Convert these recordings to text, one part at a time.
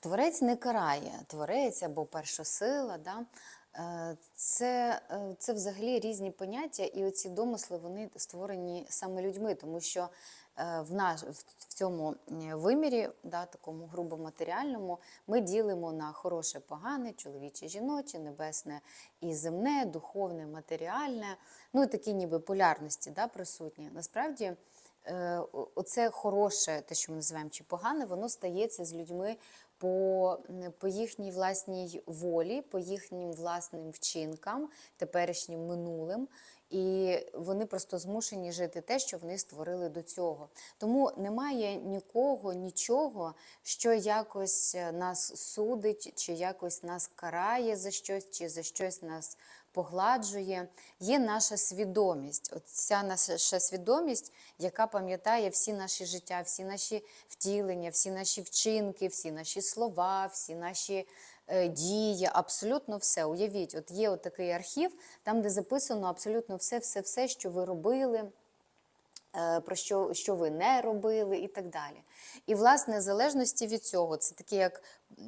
Творець не карає, творець або першосила. Да? Е, Це, е, це взагалі різні поняття, і оці домисли вони створені саме людьми, тому що е, в наш в цьому вимірі, да, такому грубо матеріальному, ми ділимо на хороше, погане, чоловіче, жіноче, небесне і земне, духовне, матеріальне. Ну і такі ніби полярності да, присутні. Насправді. Оце хороше, те, що ми називаємо чи погане, воно стається з людьми по, по їхній власній волі, по їхнім власним вчинкам, теперішнім минулим. І вони просто змушені жити те, що вони створили до цього. Тому немає нікого, нічого, що якось е, нас судить, чи якось нас карає за щось, чи за щось нас погладжує. Є наша свідомість. От ця наша свідомість, яка пам'ятає всі наші життя, всі наші втілення, всі наші вчинки, всі наші слова, всі наші е, дії, абсолютно все. Уявіть, от є такий архів, там, де записано абсолютно все, все, все, що ви робили. е, Про що, що ви не робили, і так далі. І, власне, в залежності від цього, це такі як,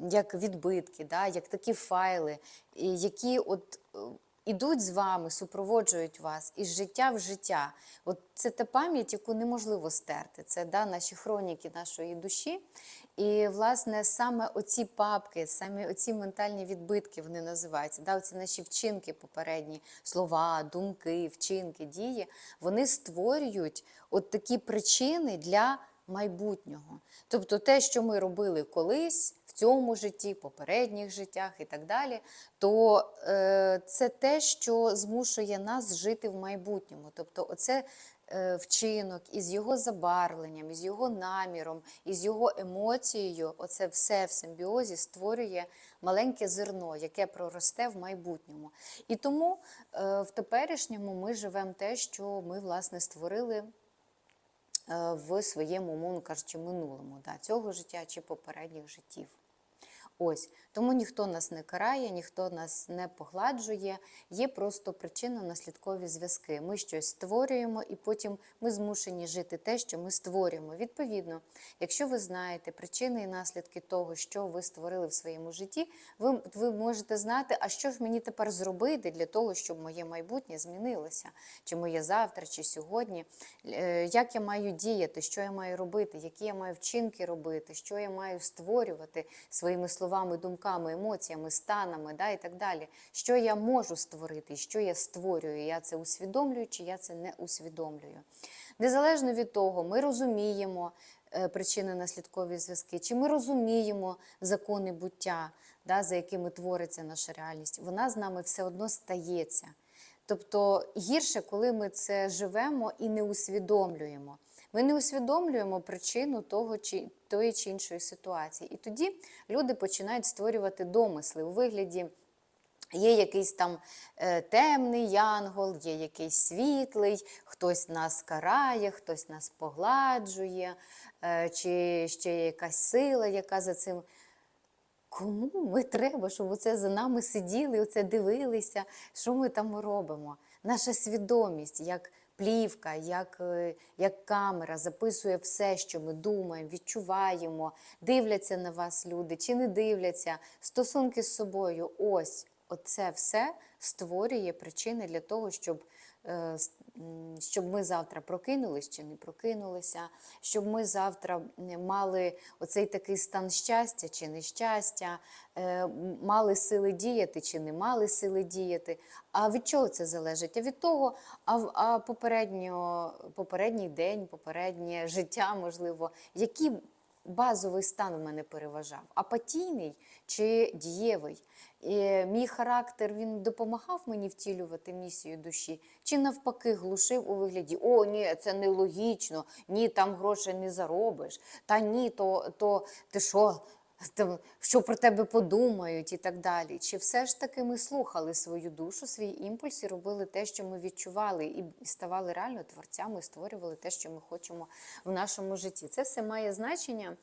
як відбитки, да, як такі файли, які от е, ідуть з вами, супроводжують вас із життя в життя. От це та пам'ять, яку неможливо стерти. Це да, наші хроніки нашої душі. І, власне, саме оці папки, саме оці ментальні відбитки вони називаються. Да, оці наші вчинки попередні, слова, думки, вчинки, дії, вони створюють от такі причини для майбутнього. Тобто те, що ми робили колись в цьому житті, попередніх життях і так далі, то е, це те, що змушує нас жити в майбутньому. Тобто, оце е, вчинок із його забарвленням, із його наміром, із його емоцією, оце все в симбіозі створює маленьке зерно, яке проросте в майбутньому. І тому е, в теперішньому ми живемо те, що ми власне створили е, в своєму, умовно кажучи, минулому, да, цього життя чи попередніх життів. Ось. Тому ніхто нас не карає, ніхто нас не погладжує. Є просто причинно-наслідкові зв'язки. Ми щось створюємо, і потім ми змушені жити те, що ми створюємо. Відповідно, якщо ви знаєте причини і наслідки того, що ви створили в своєму житті, ви, ви можете знати, а що ж мені тепер зробити для того, щоб моє майбутнє змінилося, чи моє завтра, чи сьогодні, Е, як я маю діяти, що я маю робити, які я маю вчинки робити, що я маю створювати своїми словами, думками, емоціями, станами да, і так далі. Що я можу створити, що я створюю, я це усвідомлюю, чи я це не усвідомлюю. Незалежно від того, ми розуміємо е, причини наслідкові зв'язки, чи ми розуміємо закони буття, да, за якими твориться наша реальність, вона з нами все одно стається. Тобто гірше, коли ми це живемо і не усвідомлюємо. Ми не усвідомлюємо причину того чи тої чи іншої ситуації. І тоді люди починають створювати домисли у вигляді. Є якийсь там е, темний янгол, є якийсь світлий, хтось нас карає, хтось нас погладжує, е, чи ще є якась сила, яка за цим. Кому ми треба, щоб оце за нами сиділи, оце дивилися, що ми там робимо? Наша свідомість, як плівка, як, е, як камера, записує все, що ми думаємо, відчуваємо, дивляться на вас люди чи не дивляться, стосунки з собою. Ось оце все створює причини для того, щоб е, щоб ми завтра прокинулись чи не прокинулися, щоб ми завтра мали оцей такий стан щастя чи нещастя, е, мали сили діяти чи не мали сили діяти. А від чого це залежить? А від того, а, а попередньо, попередній день, попереднє життя, можливо, які базовий стан у мене переважав? Апатійний чи дієвий? І мій характер він допомагав мені втілювати місію душі, чи навпаки глушив у вигляді: о, ні, це нелогічно, ні, там грошей не заробиш, та ні, то, то ти що? Що про тебе подумають і так далі. Чи все ж таки ми слухали свою душу, свій імпульс і робили те, що ми відчували, і ставали реально творцями, і створювали те, що ми хочемо в нашому житті. Це все має значення.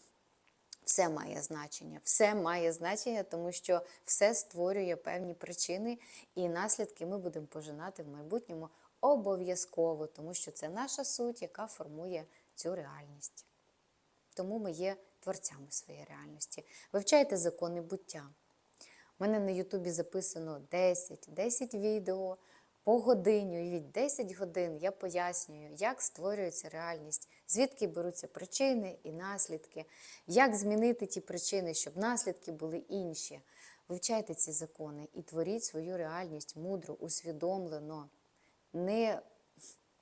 Все має значення, все має значення, тому що все створює певні причини і наслідки ми будемо пожинати в майбутньому обов'язково, тому що це наша суть, яка формує цю реальність. Тому ми є творцями своєї реальності. Вивчайте закони буття. У мене на Ютубі записано 10, 10 відео по годині. Уявіть, 10 годин я пояснюю, як створюється реальність, звідки беруться причини і наслідки, як змінити ті причини, щоб наслідки були інші. Вивчайте ці закони і творіть свою реальність мудро, усвідомлено. Не,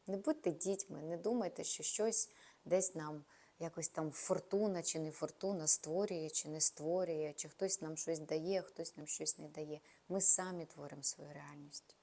не будьте дітьми, не думайте, що щось десь нам якось там фортуна чи не фортуна створює чи не створює, чи хтось нам щось дає, хтось нам щось не дає. Ми самі творимо свою реальність.